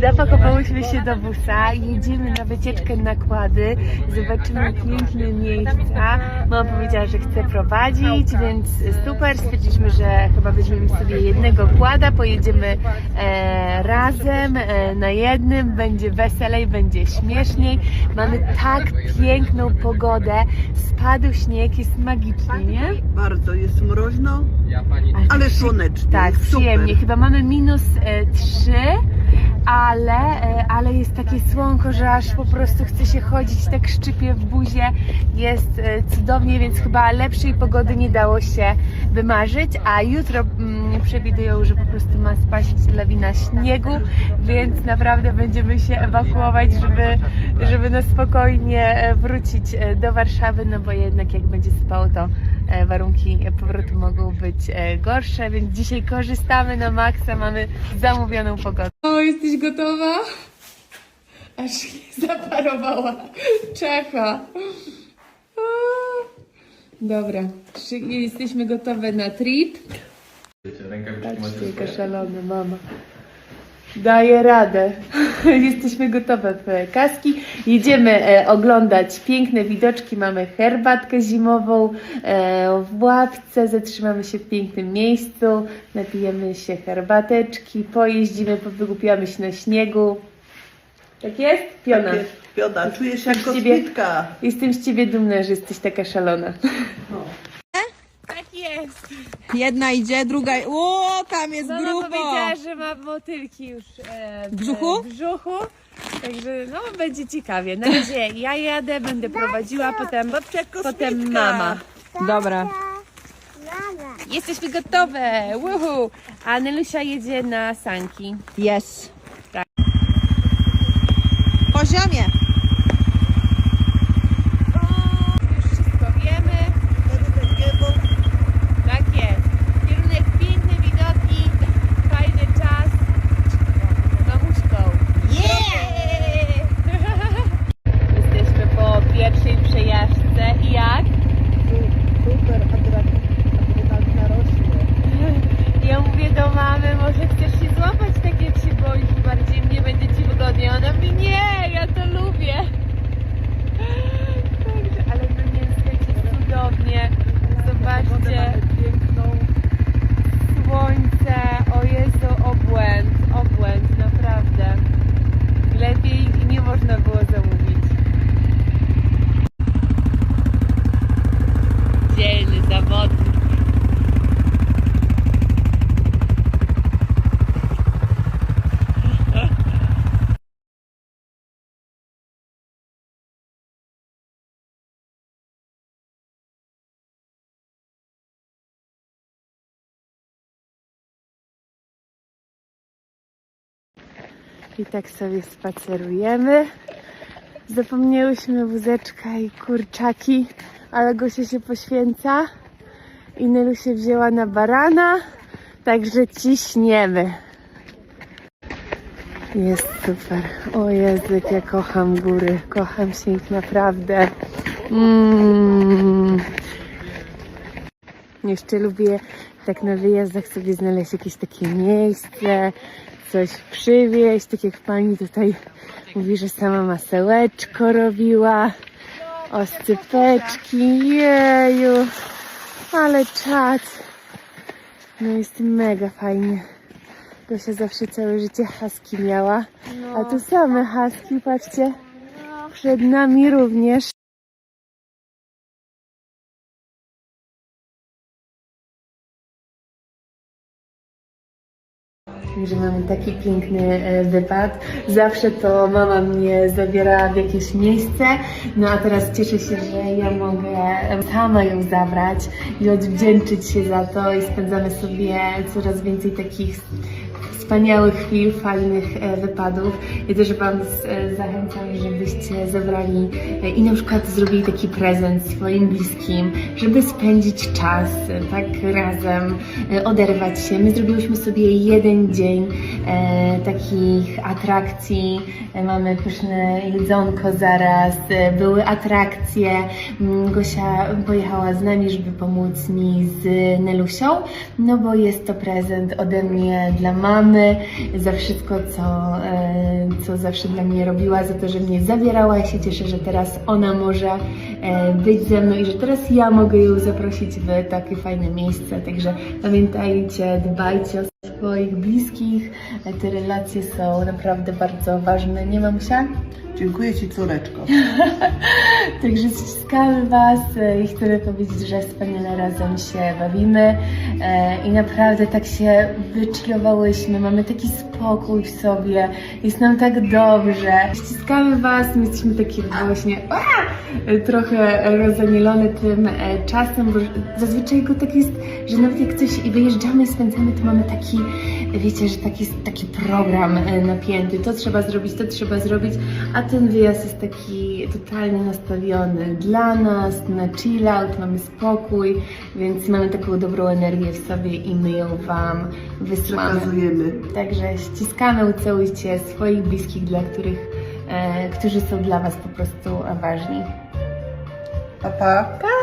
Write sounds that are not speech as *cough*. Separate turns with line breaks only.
Zapakowałyśmy się do busa, jedziemy na wycieczkę na kłady, zobaczymy piękne miejsca. Mama powiedziała, że chce prowadzić, więc super. Stwierdziliśmy, że chyba weźmiemy sobie jednego kłada, pojedziemy e, razem e, na jednym, będzie weselej, będzie śmieszniej. Mamy tak piękną pogodę, spadł śnieg, jest magicznie, nie?
Bardzo jest mroźno, ale słonecznie.
Tak, przyjemnie. Chyba mamy minus e, 3, ale, e, ale jest takie słonko, że aż po prostu chce się chodzić, tak szczypie w buzie. Jest e, cudownie, więc chyba lepszej pogody nie dało się wymarzyć. A jutro mm, przewidują, że po prostu ma spaść lawina śniegu, więc naprawdę będziemy się ewakuować, żeby, żeby na spokojnie e, wrócić e, do Warszawy, no bo jednak jak będzie spało, to e, warunki powrotu mogą być gorsze, więc dzisiaj korzystamy na maksa, mamy zamówioną pogodę. O, jesteś gotowa? Aż się zaparowała czecha. Dobra, jesteśmy gotowe na trip? Patrzcie, jaka szalona mama. Daje radę. *laughs* Jesteśmy gotowe w kaski. Jedziemy e, oglądać piękne widoczki. Mamy herbatkę zimową e, w łapce. Zatrzymamy się w pięknym miejscu. Napijemy się herbateczki. Pojeździmy, wygłupiamy się na śniegu. Tak jest? Piona.
Tak jest, Piona, czujesz się jak
z ciebie-
kosmitka.
Jestem z ciebie dumna, że jesteś taka szalona.
No.
Jest.
Jedna idzie, druga. O, tam jest
Mama
grubo!
powiedziała, że ma motylki już e,
W brzuchu?
W brzuchu. Także no będzie ciekawie. Na razie ja jadę, będę prowadziła, potem, potem mama.
Dobra.
Jesteśmy gotowe! Woohoo! A Nelusia jedzie na sanki.
Yes.
Tak.
Poziomie.
Już wszystko wiemy. Tak jest. Kierunek piękne widoki, fajny czas. Mamuśką. Yeah! Jesteśmy po pierwszej przejażdżce i jak?
Super atrakcyjna rośnie.
Ja mówię do mamy, może chcesz się złapać tak jak się boisz bardziej mnie będzie ci wygodnie. Ona mówi, nie, ja to lubię. Także, ale no niestety cudownie. Zobaczcie,
Piękną.
słońce, o Jezu, obłęd, obłęd, naprawdę. Lepiej nie można było zamówić. Dzielny zawodnik. I tak sobie spacerujemy. Zapomniałyśmy wózeczka i kurczaki, ale Gosia się poświęca. I Nelu się wzięła na barana, także ciśniemy. Jest super. O jak ja kocham góry. Kocham się ich naprawdę. Mm. Jeszcze lubię tak na wyjazdach sobie znaleźć jakieś takie miejsce, coś przywieźć, tak jak pani tutaj mówi, że sama masełeczko robiła, oscypeczki, jeju, ale czad. No jest mega fajnie. Gosia zawsze całe życie haski miała, a tu same haski, patrzcie, przed nami również. Że mamy taki piękny e, wypad. Zawsze to mama mnie zabierała w jakieś miejsce, no a teraz cieszę się, że ja mogę sama ją zabrać i odwdzięczyć się za to i spędzamy sobie coraz więcej takich wspaniałych chwil, fajnych e, wypadów. Ja też Wam zachęcam, żebyście zabrali e, i na przykład zrobili taki prezent swoim bliskim, żeby spędzić czas e, tak razem, oderwać się. My zrobiłyśmy sobie jeden dzień takich atrakcji. Mamy pyszne jedzonko zaraz, były atrakcje. Mm, Gosia pojechała z nami, żeby pomóc mi z Nelusią, no bo jest to prezent ode mnie dla mamy za wszystko, co e, co zawsze dla mnie robiła, za to, że mnie zabierała. Ja się cieszę, że teraz ona może e, być ze mną i że teraz ja mogę ją zaprosić w takie fajne miejsce. Także pamiętajcie, dbajcie o swoich bliskich. E, Te relacje są naprawdę bardzo ważne. Nie mamusia?
Dziękuję Ci, córeczko. *laughs*
Także ściskamy Was e, i chcemy powiedzieć, że wspaniale razem się bawimy i naprawdę tak się wychillowałyśmy, mamy taki spokój w sobie, jest nam tak dobrze. Ściskamy Was, my jesteśmy takie właśnie trochę rozanielone tym e, czasem, bo zazwyczaj go tak jest, że nawet jak coś i wyjeżdżamy, spędzamy, to mamy taki, wiecie, że taki, taki program e, napięty, to trzeba zrobić, to trzeba zrobić, a ten wyjazd jest taki totalnie nastawiony dla nas, na chill out, mamy spokój, więc mamy taką dobrą energię w sobie i my ją Wam wysyłamy.
Przekazujemy.
Także ściskamy, ucałujcie swoich bliskich, dla których, e, którzy są dla Was po prostu ważni.
Pa, pa.
Pa!